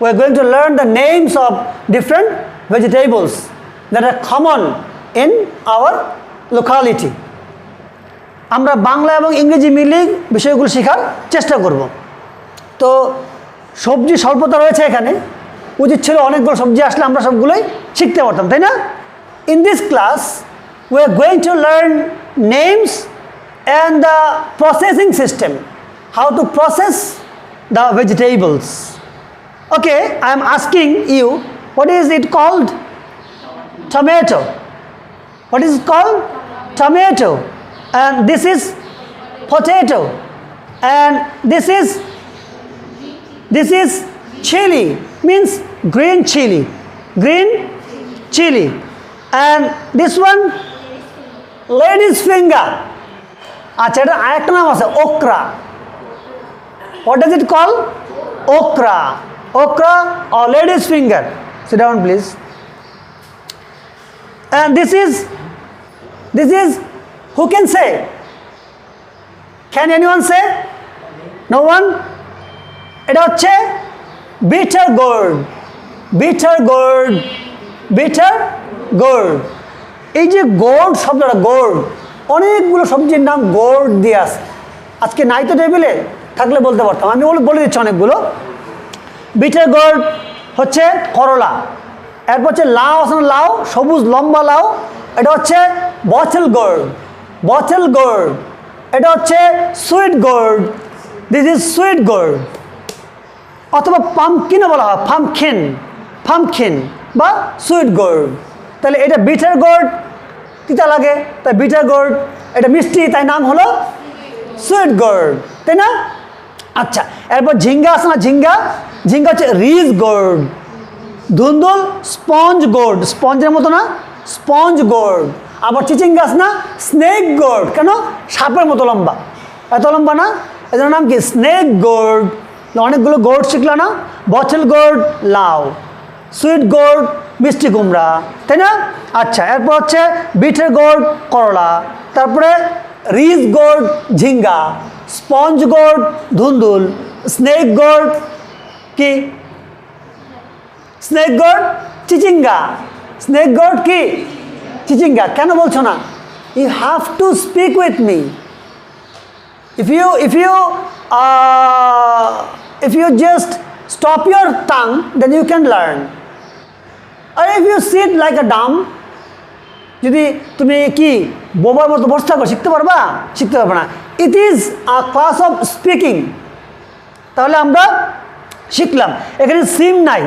we are going to learn the names of different vegetables that are common in our locality. আমরা বাংলা এবং ইংরেজি মিলিয়ে বিষয়গুলো শেখার চেষ্টা করব। তো সবজি স্বল্পতা রয়েছে এখানে। উচিত ছিল অনেকগুলো সবজি আসলে আমরা সবগুলোই শিখতে পারতাম, তাই না? In this class we are going to learn names and the processing system how to process the vegetables Okay, I am asking you, what is it called? Tomato. What is it called? Tomato. And this is potato. And this is this is chili. Means green chili. Green chili. And this one lady's finger. আচ্ছা এটা আরেকটা নাম আছে okra What does it call? Okra. Okra or lady's finger. Sit down, please. And this is, this is, who can say? Can anyone say? No one? এটা হচ্ছে bitter gourd bitter gourd bitter gourd এই যে gourd শব্দটা gourd অনেকগুলো সবজির নাম gourd দিয়ে আছে আজকে নাই তো টেবিলে থাকলে বলতে পারতাম আমি বলে দিচ্ছি অনেকগুলো বিটের গোর্ড হচ্ছে করলা। এরপর হচ্ছে লাউ আছে লাউ, সবুজ লম্বা লাউ, এটা হচ্ছে বচেল গোর্ড বচেল গোর্ড এটা হচ্ছে sweet gourd this is sweet gourd অথবা পামকিনও বলা হয় পামখিন পামখিন বা সুইট গোর্ড তাহলে এটা বিটার গোর্ড তিতা লাগে, তাই বিটার গোর্ড এটা মিষ্টি, তাই নাম হলো সুইট গোর্ড তাই না? আচ্ছা এরপর ঝিঙ্গা আছে না ঝিঙ্গা ঝিঙ্গা হচ্ছে রিজ গোর্ড ধুন্দুল, স্পঞ্জ গোর্ড স্পঞ্জের মতো না, স্পঞ্জ গোর্ড আবার চিচিঙ্গা আছে না, স্নেক গোর্ড কেন? সাপের মতো লম্বা। এত লম্বা না? এদের নাম কি? স্নেক গোর্ড অনেকগুলো গোর্ড শিখলো না? বছল গোর্ড লাউ। সুইট গোর্ড মিষ্টি কুমড়া। তাই না? আচ্ছা এরপর হচ্ছে বিটের গোর্ড করলা। তারপরে রিজ গোর্ড ঝিঙ্গা। স্পঞ্জ গোর্ড ধুন্দুল। স্নেক গোর্ড কি? স্নেক গোর্ড চিচিঙ্গা। স্নেক গোর্ড কি? চিচিঙ্গা। কেন বলছো না? You have to speak with me if you if you uh, if you just stop your tongue then you can learn. Or if you sit like dumb যদি তুমি কি বোবার মতো বসে থাকো শিখতে পারবা? শিখতে পারবে না। It is a class of speaking তাহলে আমরা শিখলাম। এখানে সিম নাই।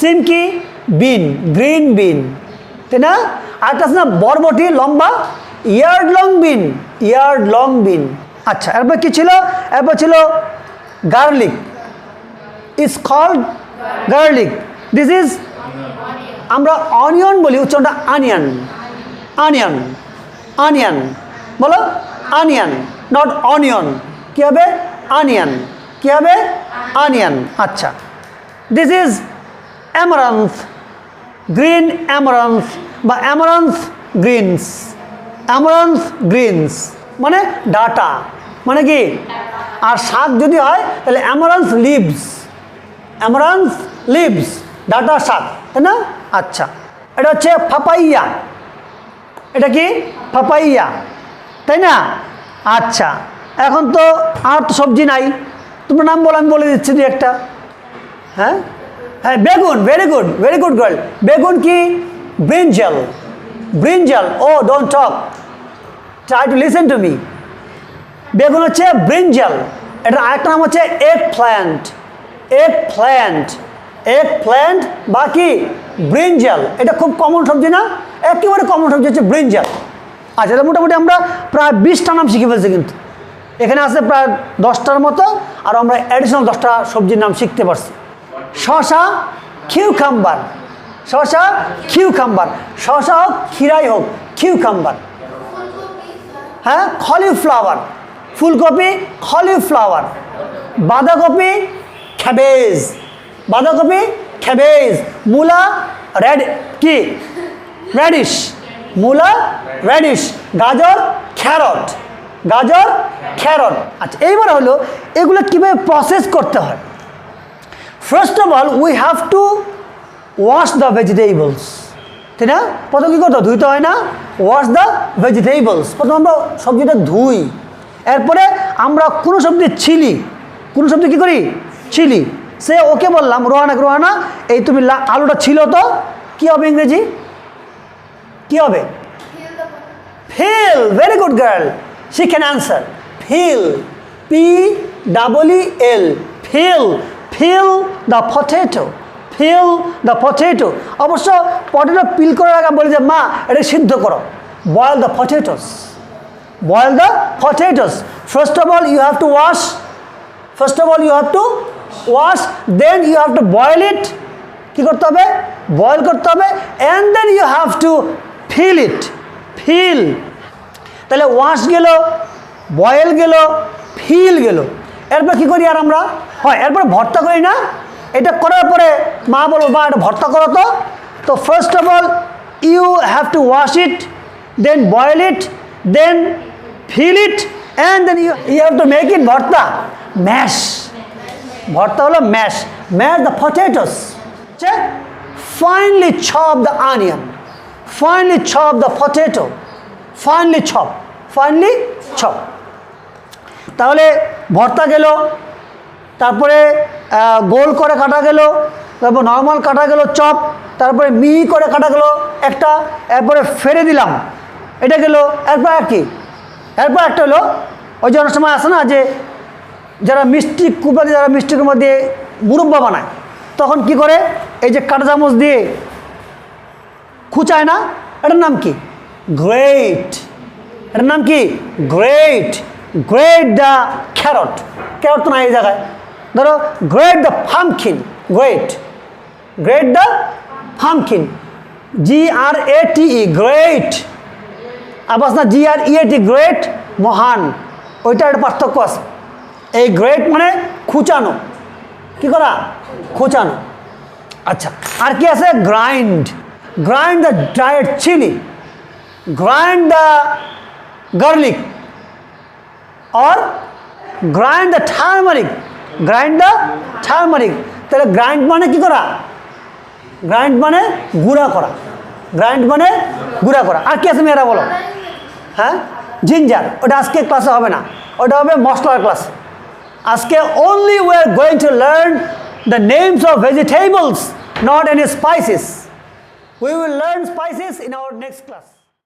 সিম কি? Bean, green bean. তাই না? আরেকটা আছে না, বরবটি, লম্বা, yard long bean, yard long bean. আচ্ছা এরপর কি ছিল? এরপর ছিল garlic. Is called garlic this is আমরা অনিয়ন বলি, উচ্চারণটা আনিয়ন আনিয়ন আনিয়ন বলো আনিয়ন নট অনিয়ন কী হবে? আনিয়ন কী হবে? আনিয়ন আচ্ছা। This is amaranth green amaranth বা অ্যামারান্থ গ্রিনস অ্যামারান্থ গ্রিনস মানে ডাটা। মানে কি? আর শাক যদি হয়, তাহলে অ্যামারান্স লিভস অ্যামারান্স লিভস ডাটা শাক, তাই না? আচ্ছা। এটা হচ্ছে ফাপাইয়া এটা কি? ফাপাইয়া তাই না? আচ্ছা। এখন তো আর তো সবজি নাই। তোমার নাম বলো, আমি বলে দিচ্ছি দু একটা। হ্যাঁ? হ্যাঁ বেগুন very good very good girl বেগুন কি? Brinjal. Brinjal, oh don't talk try to listen to me বেগুন হচ্ছে ব্রিঞ্জাল। এটা আরেকটা নাম হচ্ছে eggplant eggplant eggplant বা কি? ব্রিঞ্জাল। এটা খুব কমন সবজি না? একেবারে কমন সবজি হচ্ছে ব্রিঞ্জাল। আচ্ছা মোটামুটি আমরা প্রায় বিশটা নাম শিখে ফেলছি কিন্তু। এখানে আছে প্রায় দশটার মতো। আর আমরা অ্যাডিশনাল দশটা সবজির নাম শিখতে পারছি। শশা কিউকাম্বার শশা কিউকাম্বার শশা হোক, ক্ষীরাই হোক কিউকাম্বার হ্যাঁ কলিফ্লাওয়ার ফুলকপি কলিফ্লাওয়ার বাঁধাকপি ক্যাবেজ বাঁধাকপি ক্যাবেজ মূলা রেড কি? র্যাডিশ মূলা র্যাডিশ গাজর ক্যারট গাজর ক্যারট আচ্ছা এইবার হলো এগুলো কীভাবে প্রসেস করতে হয়? First of all we have to wash the vegetables ঠিক না? প্রথম কী করতে হয়? ধুইতে হয় না? ওয়াশ দ্য ভেজিটেবলস প্রথম আমরা সবজিটা ধুই। এরপরে আমরা কোনো সবজি ছিলি কোনো সবজি কী করি? ছিলি। সে ওকে বললাম রোহানা রোহানা এই তুমি আলুটা ছিল তো কী হবে ইংরেজি? কী হবে? Fail very good girl. She can answer. Feel. P double L. Feel. Feel the potato. Feel the potato. অবশ্য পটেটো পিল করার আগে বলি যে, মা, এটা সিদ্ধ করো boil the potatoes boil the potatoes first of all you have to wash first of all you have to wash then you have to boil it কী করতে হবে বয়েল করতে হবে and then you have to peel it peel তাহলে wash গেল, boil গেল, peel গেল। এরপর কী করি আর আমরা? হয়, এরপর ভর্তা করি না? এটা করার পরে মা বলব মা, এটা ভর্তা করো তো। তো first of all you have to wash it then boil it then peel it and then you you have to make it bharta. Mash ভর্তা হলো mash mash the potatoes finally chop the onion finally chop the potato finally chop finally chop তাহলে ভর্তা গেল, তারপরে গোল করে কাটা গেল, তারপর নর্মাল কাটা গেল চপ, তারপরে মিহি করে কাটা গেল একটা, এরপরে ফেলে দিলাম। এটা গেল, এরপর আর কি? এরপর একটা হলো, ওই যে অনেক সময় আসে না যে, যারা মিষ্টি কুপাতে, যারা মিষ্টির মধ্যে মুরব্বা বানায়, তখন কি করে? এই যে কাঁটা চামচ দিয়ে খুচায় না, এটার নাম কি? গ্রেট এটার নাম কি? Grate grate the carrot carrot তো না এই জায়গায়। ধরো grate the pumpkin grate grate the pumpkin G R A T E grate আবাস না জি আর ই এ টি গ্রেট মহান। ওইটা একটা পার্থক্য আছে। এই গ্রেট মানে খুচানো। কি করা? খুচানো। আচ্ছা আর কি আছে? Grind grind the dried chilli grind the garlic or grind the turmeric grind the turmeric তাহলে গ্রাইন্ড মানে কি করা গ্রাইন্ড মানে গুঁড়া করা গ্রাইন্ড মানে গুঁড়া করা আর কি আছে মেয়েরা বলো হ্যাঁ জিঞ্জার ওটা আজকে ক্লাসে হবে না ওটা হবে মশলার ক্লাস আজকে only we are going to learn the names of vegetables, not any spices. We will learn spices in our next class.